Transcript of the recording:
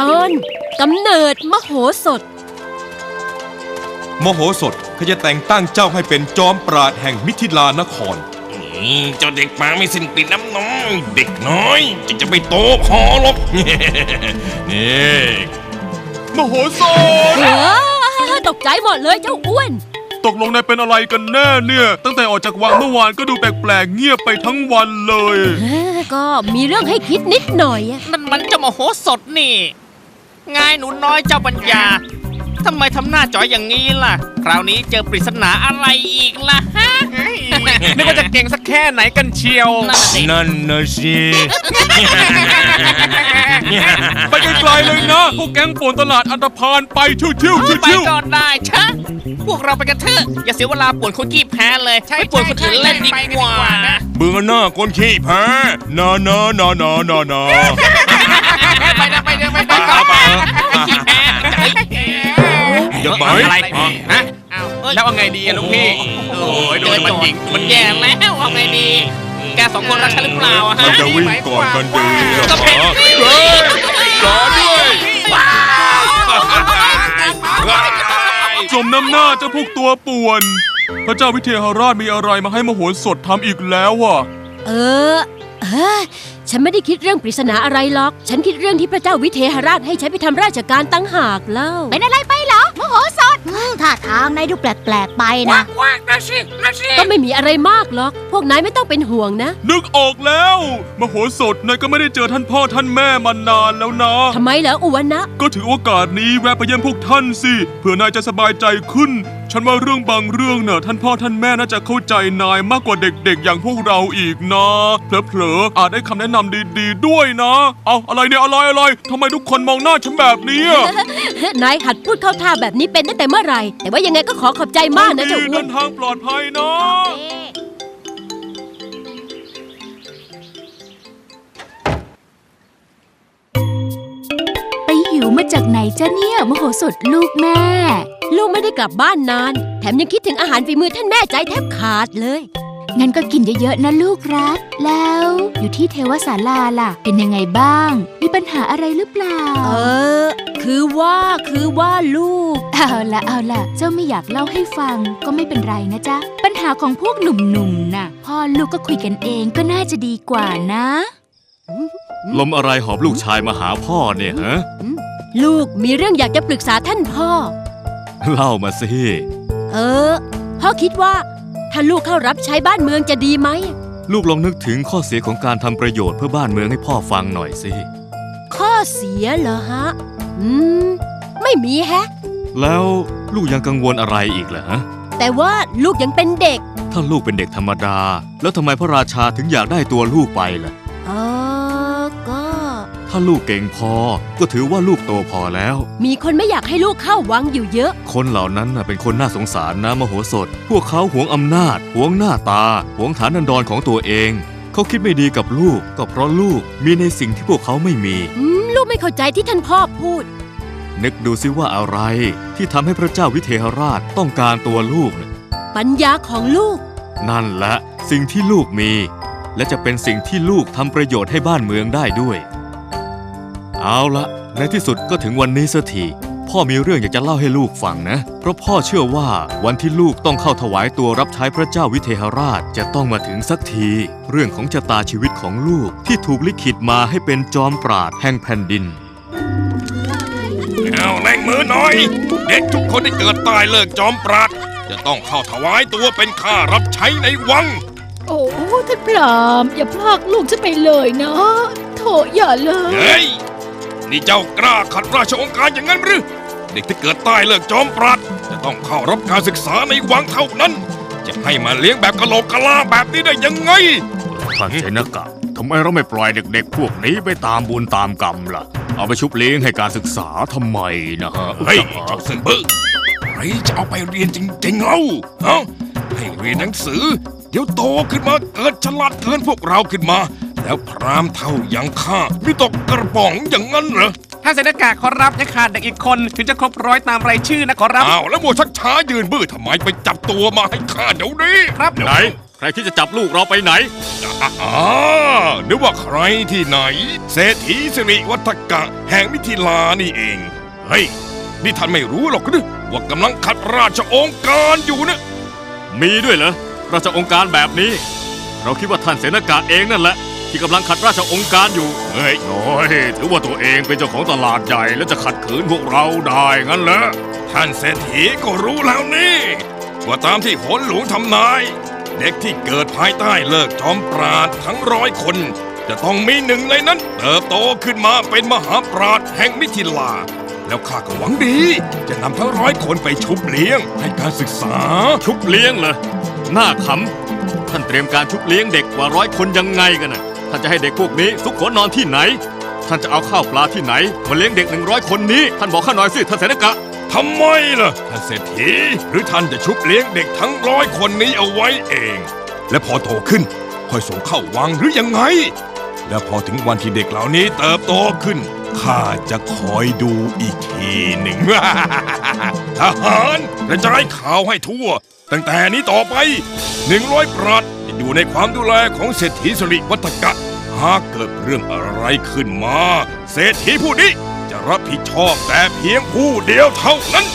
ตอนกำเนิดมโหสถ มโหสถเขาจะแต่งตั้งเจ้าให้เป็นจอมปราดแห่งมิถิลานครนี่เจ้าเด็กมาไม่สิ้นกลิ่นน้ำน้อยเด็กน้อยจะจะไปโตพอหรอก นี่มโหสถ เออตกใจหมดเลยเจ้าอ้วน ตกลงนายเป็นอะไรกันแน่เนี่ย ตั้งแต่ออกจากวังเมื่อวานก็ดูแปลกๆเงียบไปทั้งวันเลยเออก็มีเรื่องให้คิดนิดหน่อยอะนั่นมันเจ้าโมโหสดนี่ ไงหนูน้อยเจ้าปัญญาทำไมทำหน้าจ๋อยอย่างนี้ล่ะ คราวนี้เจอปริศนาอะไรอีกล่ะฮะ นึกว่าจะเก่งสักแค่ไหนกันเชียว นั่นน่ะสิ นั่นนะสิไปไกลๆเลยนะ พวกแก๊งป่วนตลาดอันธพาลไปชิวๆชิวไปชิวก่อนได้ชะพวกเราไปกันเถอะอย่าเสียเวลาป่วนคนกี้แพ้เลยไปป่วนคนอื่นเล่นดีกว่านะเบื่อหน้าคนขี้แพ้นานานานานานา อย่าไปอะไรฮะเอาเอ้ยแล้วเอาไงดีอะลูกพี่โอ้ยโดเจอนมันโจหญิทงย์มันแย่แล้วเอาไงดี แกสองคนรักฉันหรือเปล่าอะฮะมันจะวิ่งก่อนกันดีเหรอก็เป็นเฮ้ยรอด้วยๆสมน้ำหน้าเจ้าพวกตัวป่วน พระเจ้าวิเทหราชมีอะไรมาให้มโหสถทำอีกแล้วอะ เออเออฉันไม่ได้คิดเรื่องปริศนาอะไรหรอก ฉันคิดเรื่องที่พระเจ้าวิเทหราชให้ฉันไปทำราชการตั้งหากเล่า เป็นอะไรไปเหรอ โมโหสดอืม ท่าทางนายดูแปลกๆไปนะก็ไม่มีอะไรมากหรอก พวกนายไม่ต้องเป็นห่วงนะ นึกออกแล้ว มโหสถนายก็ไม่ได้เจอท่านพ่อท่านแม่มานานแล้วนะ ทำไมเหรออ้วนนะ ก็ถือโอกาสนี้แวะไปเยี่ยมพวกท่านสิ เผื่อนายจะสบายใจขึ้น ฉันว่าเรื่องบางเรื่องเน่ะท่านพ่อท่านแม่น่าจะเข้าใจนายมากกว่าเด็กๆ อย่างพวกเราอีกนะเผลอๆอาจได้คำแนะนำดีๆ ด้วยนะ เอาอะไรเนี่ยอะไรอะไรทำไมทุกคนมองหน้าฉันแบบนี้อะ นายหัดพูดเข้าท่าแบบนี้เป็นตั้งแต่เมื่อไหร่ แต่ว่ายังไงก็ขอขอบใจมากนะเจ้าอ้วเดินนทางปลอดภัยนะ ไปหิวมาจากไหนจ้ะเนี่ยโมโหสดลูกแม่ ลูกไม่ได้กลับบ้านนาน แถมยังคิดถึงอาหารฝีมือท่านแม่ใจแทบขาดเลย งั้นก็กินเยอะๆนะลูกรัก แล้วอยู่ที่เทวศาลาล่ะ เป็นยังไงบ้าง มีปัญหาอะไรหรือเปล่า เออ คือว่าคือว่าลูก เอาละเอาละเจ้าไม่อยากเล่าให้ฟังก็ไม่เป็นไรนะจ๊ะ ปัญหาของพวกหนุ่มๆน่ะ พ่อลูกก็คุยกันเองก็น่าจะดีกว่านะ ลมอะไรหอบลูกชายมาหาพ่อเนี่ยฮะ ลูกมีเรื่องอยากจะปรึกษาท่านพ่อ เล่ามาสิ เออ พ่อคิดว่า ถ้าลูกเข้ารับใช้บ้านเมืองจะดีไหม ลูกลองนึกถึงข้อเสียของการทำประโยชน์เพื่อบ้านเมืองให้พ่อฟังหน่อยสิ ข้อเสียเหรอฮะ อืม ไม่มีแฮะ แล้วลูกยังกังวลอะไรอีกเหรอฮะแต่ว่าลูกยังเป็นเด็ก ถ้าลูกเป็นเด็กธรรมดา แล้วทำไมพระราชาถึงอยากได้ตัวลูกไปล่ะเออก็ ถ้าลูกเก่งพอ ก็ถือว่าลูกโตพอแล้ว มีคนไม่อยากให้ลูกเข้าวังอยู่เยอะ คนเหล่านั้นน่ะเป็นคนน่าสงสารนะมโหสถ พวกเขาหวงอำนาจ หวงหน้าตา หวงฐานันดรของตัวเอง เขาคิดไม่ดีกับลูก ก็เพราะลูกมีในสิ่งที่พวกเขาไม่มี อืมลูกไม่เข้าใจที่ท่านพ่อพูด นึกดูซิว่าอะไร ที่ทำให้พระเจ้าวิเทหราชต้องการตัวลูกน่ะปัญญาของลูก นั่นแหละสิ่งที่ลูกมี และจะเป็นสิ่งที่ลูกทำประโยชน์ให้บ้านเมืองได้ด้วย เอาละในที่สุดก็ถึงวันนี้สักทีพ่อมีเรื่องอยากจะเล่าให้ลูกฟังนะ เพราะพ่อเชื่อว่าวันที่ลูกต้องเข้าถวายตัวรับใช้พระเจ้าวิเทหราชจะต้องมาถึงสักที เรื่องของชะตาชีวิตของลูกที่ถูกลิขิตมาให้เป็นจอมปราดแห่งแผ่นดินเอาแรงมือหน่อย เด็กทุกคนที่เกิดตายเลิกจอมปราดจะต้องเข้าถวายตัวเป็นข้ารับใช้ในวัง โอ้ท่านพรามอย่าพลากลูกฉันไปเลยนะโถอย่าเลยเฮ้ย นี่เจ้ากล้าขัดราชองค์การอย่างนั้นหรือ เด็กที่เกิดใต้เลิกจอมปราดจะต้องเข้ารับการศึกษาในวังเท่านั้น จะให้มาเลี้ยงแบบกะโหลกกะลาแบบนี้ได้ยังไงท่านเสนกะทำไมเราไม่ปล่อยเด็กๆ พวกนี้ไปตามบุญตามกรรมล่ะ เอาไปชุบเลี้ยงให้การศึกษาทำไมนะฮะเฮ้ยเจ้าเสือบื้อใครจะเอาไปเรียนจริงๆเล่าฮะให้เรียนหนังสือ เดี๋ยวโตขึ้นมาเกิดฉลาดเกินพวกเราขึ้นมา แล้วพรามเท่าอย่างข้าวิตกกระป๋องอย่างนั้นเหรอถ้าเสนากาขอรับยังขาดเด็กอีกคน ถึงจะครบร้อยตามรายชื่อนะขอรับอ้าวแล้วมัวชักช้ายืนบื้อทำไมไปจับตัวมาให้ข้าเดี๋ยวนี้ครับไหน ใครคิดจะจับลูกเราไปไหนอ่านึกว่าใครที่ไหน เศรษฐีสิริวัฒกะ แห่งมิถิลานี่เอง เฮ้ย นี่ท่านไม่รู้หรอกหรือว่ากำลังขัดราชองค์การอยู่นะ มีด้วยเหรอราชองค์การแบบนี้ เราคิดว่าท่านเสนากะเองนั่นแหละ ที่กำลังขัดราชองค์การอยู่ เฮ้ยโอ้ยถือว่าตัวเองเป็นเจ้าของตลาดใหญ่แล้วจะขัดขืนพวกเราได้งั้นเหรอท่านเศรษฐีก็รู้แล้วนี่ว่าตามที่โหนหลวงทำนาย เด็กที่เกิดภายใต้เลิกจอมปราดทั้งร้อยคน จะต้องมีหนึ่งในนั้น เติบโตขึ้นมาเป็นมหาปราดแห่งมิถิลา แล้วข้าก็หวังดี จะนำทั้งร้อยคนไปชุบเลี้ยง ให้การศึกษา ชุบเลี้ยงเหรอหน้าขำท่านเตรียมการชุบเลี้ยงเด็กกว่าร้อยคนยังไงกันน่ะ ท่านจะให้เด็กพวกนี้ซุกหัวนอนที่ไหน ท่านจะเอาข้าวปลาที่ไหนมาเลี้ยงเด็กหนึ่งร้อยคนนี้ ท่านบอกข้าหน่อยสิท่านเสนากะทำไมล่ะท่านเศรษฐีหรือท่านจะชุบเลี้ยงเด็กทั้งร้อยคนนี้เอาไว้เอง และพอโตขึ้นค่อยส่งเข้าวังหรือยังไง และพอถึงวันที่เด็กเหล่านี้เติบโตขึ้นข้าจะคอยดูอีกทีหนึ่งทหารกระจายข่าวให้ทั่ว ตั้งแต่นี้ต่อไปหนึ่งร้อยปราด อยู่ในความดูแลของเศรษฐีสุริวัฒกะ หากเกิดเรื่องอะไรขึ้นมา เศรษฐีผู้นี้จะรับผิดชอบแต่เพียงผู้เดียวเท่านั้น